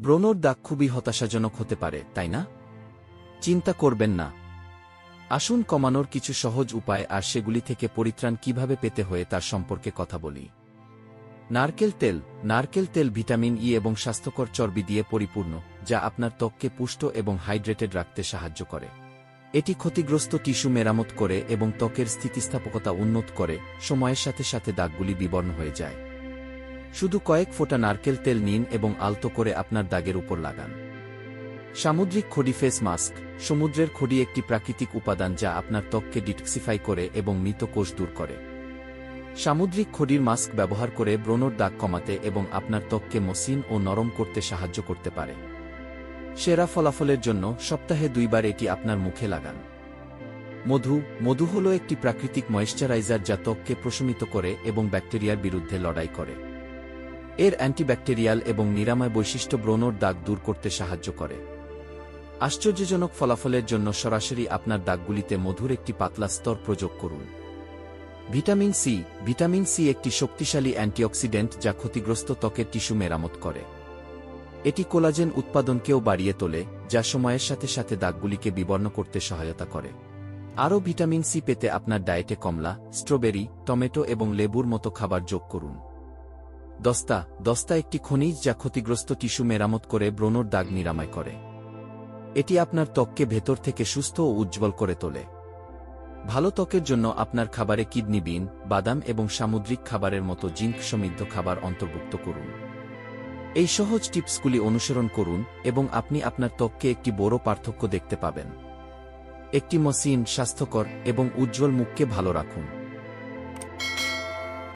ব্রণর দাগ খুবই হতাশাজনক হতে পারে, তাই না? চিন্তা করবেন না। আসুন কমানোর কিছু সহজ উপায় আর সেগুলি থেকে পরিত্রাণ কীভাবে পেতে হয়ে তার সম্পর্কে কথা বলি। নারকেল তেল নারকেল তেল ভিটামিন ই এবং স্বাস্থ্যকর চর্বি দিয়ে পরিপূর্ণ, যা আপনার ত্বককে পুষ্ট এবং হাইড্রেটেড রাখতে সাহায্য করে। এটি ক্ষতিগ্রস্ত টিস্যু মেরামত করে এবং ত্বকের স্থিতিস্থাপকতা উন্নত করে, সময়ের সাথে সাথে দাগগুলি বিবর্ণ হয়ে যায়। শুধু কয়েক ফোঁটা নারকেল তেল নিন এবং আলতো করে আপনার দাগের উপর লাগান। সামুদ্রিক খডি ফেস মাস্ক, সমুদ্রের খডি একটি প্রাকৃতিক উপাদান যা আপনার ত্বককে ডিটক্সিফাই করে এবং মৃত কোষ দূর করে। সামুদ্রিক খডির মাস্ক ব্যবহার করে ব্রণর দাগ কমাতে এবং আপনার ত্বককে মসৃণ ও নরম করতে সাহায্য করতে পারে। সেরা ফলাফলের জন্য সপ্তাহে দুইবার এটি আপনার মুখে লাগান। মধু মধু হল একটি প্রাকৃতিক ময়েশ্চারাইজার যা ত্বককে প্রশমিত করে এবং ব্যাকটেরিয়ার বিরুদ্ধে লড়াই করে। এর অ্যান্টিব্যাকটেরিয়াল এবং নিরাময় বৈশিষ্ট্য ব্রণর দাগ দূর করতে সাহায্য করে। আশ্চর্যজনক ফলাফলের জন্য সরাসরি আপনার দাগগুলিতে মধুর একটি পাতলা স্তর প্রযোগ করুন। ভিটামিন সি ভিটামিন সি একটি শক্তিশালী অ্যান্টিঅক্সিডেন্ট যা ক্ষতিগ্রস্ত ত্বকের টিস্যু মেরামত করে। এটি কোলাজেন উৎপাদনকেও বাড়িয়ে তোলে, যা সময়ের সাথে সাথে দাগগুলিকে বিবর্ণ করতে সহায়তা করে। আরও ভিটামিন সি পেতে আপনার ডায়েটে কমলা, স্ট্রবেরি, টমেটো এবং লেবুর মতো খাবার যোগ করুন। দস্তা দস্তা একটি খনিজ যা ক্ষতিগ্রস্ত টিস্যু মেরামত করে ব্রণর দাগ নিরাময় করে। এটি আপনার ত্বককে ভেতর থেকে সুস্থ ও উজ্জ্বল করে তোলে। ভালো ত্বকের জন্য আপনার খাবারে কিডনি বিন, বাদাম এবং সামুদ্রিক খাবারের মতো জিঙ্ক সমৃদ্ধ খাবার অন্তর্ভুক্ত করুন। এই সহজ টিপসগুলি অনুসরণ করুন এবং আপনি আপনার ত্বককে একটি বড় পার্থক্য দেখতে পাবেন। একটি মসৃণ, স্বাস্থ্যকর এবং উজ্জ্বল মুখকে ভালো রাখুন।